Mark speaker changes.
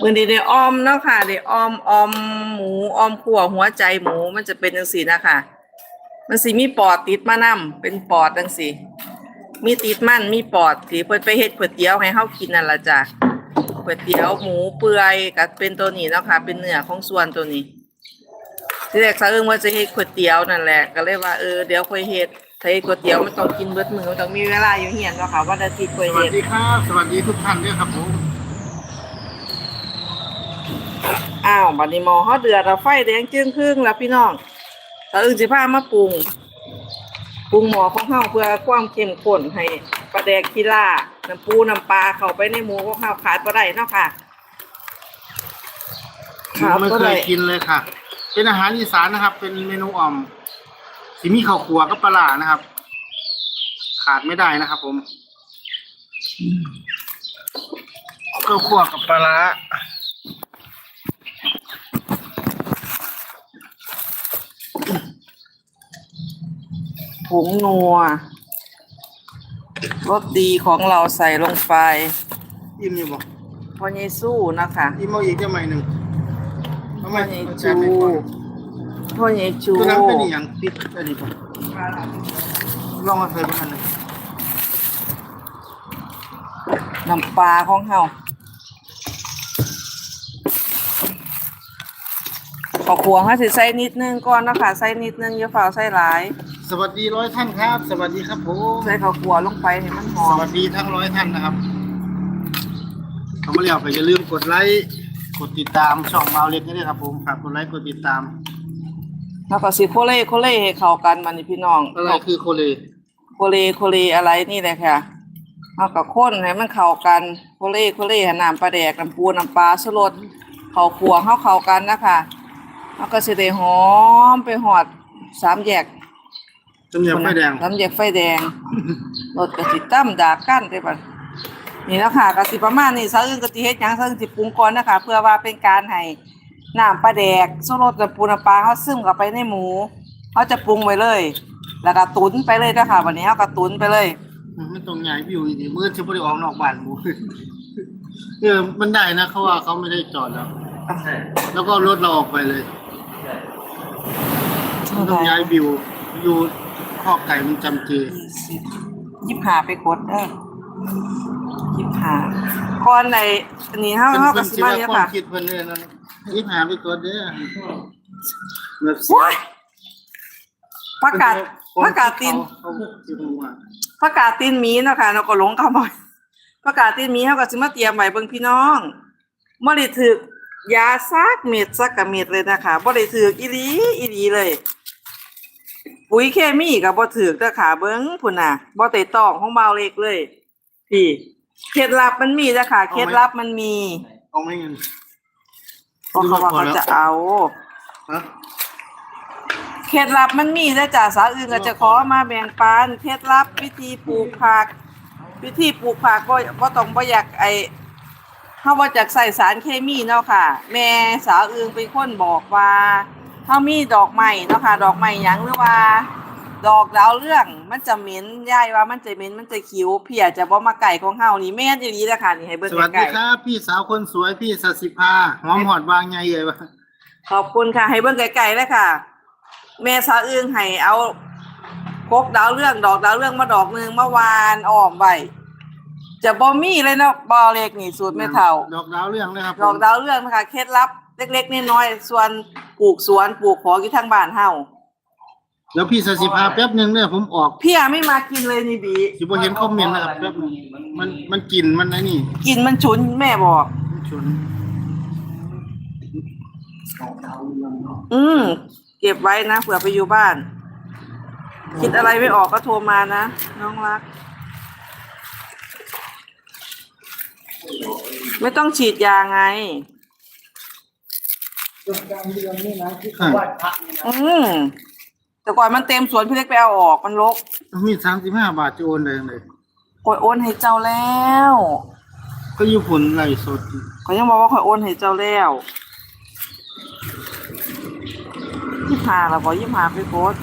Speaker 1: มือนี้ได้ออมเนาะค่ะได้ออมออมหมูออมขั่วหัวใจหมูมันจะเป็นจังซี่นะคะมันสิมีปอดติดมานํเป็นปอดจังซี่มีติดมันมีปอดที่เพิ่นไปเฮ็ดก๋วยเตี๋ยวให้เฮากินนั่นล่ะจ้ะก๋วยเตี๋ยวหมูเปื่อยก็เป็นตัวนี้เนาะค่ะ เป็นเนื้อของส่วนตัวนี้ที่แรกซะเอิ้งว่าจะเฮ็ดก๋วยเตี๋ยวนั่นแหละ ก็เลยว่าเออเดี๋ยวค่อยเฮ็ดถ้าเฮ็ดก๋วยเตี๋ยวมันต้องกินเบิดมื้อมันต้องมีเวลาอยู่เฮียนเนาะค่ะวันอาทิตย์ค่อย
Speaker 2: สวั
Speaker 1: เฮ็
Speaker 2: ส
Speaker 1: ด
Speaker 2: ดีครับ สวัสดีทุกท่านด้วยครับผม
Speaker 1: อ้าวบัดนี้หมอเฮาเดือดแล้วไฟแดงจึ้งครึ่งแล้วพี่น้องซะเอิ้งสิพามาปรุงปรุงหมอของเฮาเพื่อความเข้มข้นให้ปลาแดกกีฬาน้ำปูน้ำปลาเข้าไปในหมูของเฮาขาดบ่ได้เนาะค่ะ
Speaker 2: ผมไม่เคยกินเลยค่ะ เป็นอาหารอีสานนะครับ เป็นเมนูอ่อมสีมีข้าวคั่วกับปลาร้านะครับ ขาดไม่ได้นะครับ ผมข้าวคั่วกับปลาร้า
Speaker 1: ผงนัวรสดีของเราใส่ลงไป
Speaker 2: อิ่มอยู่บ่
Speaker 1: พอเยซูนะคะ
Speaker 2: อิ่มเอาอีกได้ไหมหนึ่งทำไม
Speaker 1: พ่อใหญ่
Speaker 2: รส
Speaker 1: จู
Speaker 2: ชาติไม่ค่อย
Speaker 1: พ่อใหญ่จู
Speaker 2: ตัวนั้นเป็นอหย่างปิดอันนี้ป่ะลองมาใส่บ้างหนึ่ง
Speaker 1: น้ำปลาของเฮา ขอควงให้สิใส่นิดนึงก่อนเนาะคะใส่นิดนึงอย่าฝ่าใส่หลาย
Speaker 2: สวัสดีร้อยท่านครับ สวัสดีครับผม
Speaker 1: ใส่ข้าวคั่วลงไปให้มันหอ
Speaker 2: ส
Speaker 1: ม
Speaker 2: วัสดีทั้งร้อยท่านนะครับเขามาเรียกไปอย่าลืมกดไลค์กดติดตามช่องบาเล็กนี่ด้วยครับผมฝากกดไลค์กดติดตาม
Speaker 1: แล้วก็สิโคเล่โคเล่ให้เข้ากันมันนี่พี่น้อง
Speaker 2: อะไรคือโคเล
Speaker 1: โคเล่โคเล่อะไรนี่แหละค่ะเอากับข้นให้มันเข้ากันโคเล่โคเล่ให้น้ำปลาแดกน้ำปูน้ำปลาสลดข้าวคั่วเฮาเข้ากันนะคะ แล้วก็สิได้หอมไปหอดสามแยก
Speaker 2: จำเนียงไฟแดง
Speaker 1: น้ำแยกไฟแดงรถกะสิตั้มดากั้นได้บัดนี่แล้วค่ะกะสิประมาณนี้ซะอื่นกะสิเฮ็ดหยังซะอื่นสิปรุงก่อนนะคะเพื่อว่าเป็นการให้น้ำปลาแดกสูรสน้ำปูน้ำปลาเฮาซึมเข้าไปในหมูเฮาจะปรุงไว้เลย แล้วก็ตุ๋นไปเลยนะคะวันนี้เฮาก็ตุ๋นไปเลย
Speaker 2: มันตรงใหญ่วิวอีกทีมืดจะไม่ได้ออกนอกบ้านหมูเออมันได้นะเขาว่าเขาไม่ได้จอดแล้วแล้วก็รถเราออกไปเลย มันต้องย้ายวิวอยู่คอกไก่มันจำเจ
Speaker 1: ยิบหาไปกดเด้อยิบหาก่อนในอันนี้เฮา
Speaker 2: เป็น
Speaker 1: เฮา
Speaker 2: เป็
Speaker 1: ก็
Speaker 2: น
Speaker 1: สิ
Speaker 2: สิ
Speaker 1: มา
Speaker 2: ว่า
Speaker 1: เนี่ย
Speaker 2: ความ
Speaker 1: ค่ะ
Speaker 2: คิดเพิ่นเลยนะยิบหาไปก่อนเด้อแบบ
Speaker 1: โอ้ย ประกาศประกาศติน
Speaker 2: เขาสิรู้ว่า
Speaker 1: ประกาศตีนหมีเนาะค่ะเราก็หลงเข้ามาประกาศตีนหมีเขาก็สิมาเตรียมไว้เบิ่งพี่น้องบ่ได้ถึกยาซักเม็ดซักกะเม็ดเลยนะคะบ่ได้ถึกอีหลีอีหลีเลย ปุ๋ยเคมีก็บ่ถึกเด้อค่ะเบิ่งพุ่นน่ะบ่ได้ต้องของเบาเล็กเลย พี่เคล็ดลับมันมีเด้อค่ะเคล็ดลับมันมี
Speaker 2: เอาไม่เงิน
Speaker 1: เพราะเขาว่าเขาจะเอา
Speaker 2: ฮะ
Speaker 1: เคล็ดลับมันมีนะจ๊ะสาวอื่นก็จะขอมาแบ่งปันเคล็ดลับวิธีปลูกผัก วิธีปลูกผักก็บ่ต้องบ่อยากไอเฮาบ่จากใส่สารเคมีเนาะค่ะ แม่สาวอื่นเป็นคนบอกว่า เฮามีดอกไม้เนาะค่ะดอกไม้หยังหรือว่า ดอกดาวเรื่องมันจะเหม็นยายว่ามันจะเหม็นมันจะคิ้วเพียจะบ่มาไก่ของเฮานี่แม่นอีหลีเด้อค่ะนี่ให้เบิ่ง
Speaker 2: สวัสดี
Speaker 1: ไก่
Speaker 2: ครับพี่สาวคนสวยพี่สัสิภาหอมหอดวางไงเลยวะ
Speaker 1: ขอบคุณค่ะ ให้เบิ่งไก่ๆเลยค่ะ แม่สาวอื่นให้เอากกดาวเรื่องดอกดาวเรื่องมาดอกหนึงเมื่อวานอ้อมไว้จะบ่มีเลยเนาะบ่เล็กนี่สูตรไม่เท่า
Speaker 2: ดอกดาวเรื่องเลยครับ
Speaker 1: ดอกดาวเรื่องนะคะเคล็ดลับ เล็กๆน้อยๆส่วนปลูกสวนปลูกของอยู่ทางบ้านเฮา
Speaker 2: แล้วพี่สัสิภาแป๊บหนึงเนี่ยผมออก
Speaker 1: พี่อาไม่มากินเลยนี่บี
Speaker 2: สิบ่เห็นคอมเมนต์นะครับแป๊บหนึงมันมันกลิ่นมันไอ้นี่
Speaker 1: กินมันฉุนแม่บอก
Speaker 2: มันชวน
Speaker 1: อืมเก็บไว้นะเผื่อไปอยู่บ้าน คิดอะไรไม่ออกก็โทรมานะ น้องรัก ไม่ต้องฉีดยาไง อืมแต่ก่อนมันเต็มสวนพี่เล็กไปเอาออกมันรก
Speaker 2: มีสามสิบห้าบาทจะโอนได้ยังไง
Speaker 1: คอยโอนให้เจ้าแล้ว
Speaker 2: ก็อยู่ผลไหลฟ์สด
Speaker 1: เขายังบอกว่าคอยโอนให้เจ้าแล้วยี่หาเราบอกยี่หาไปโพสต์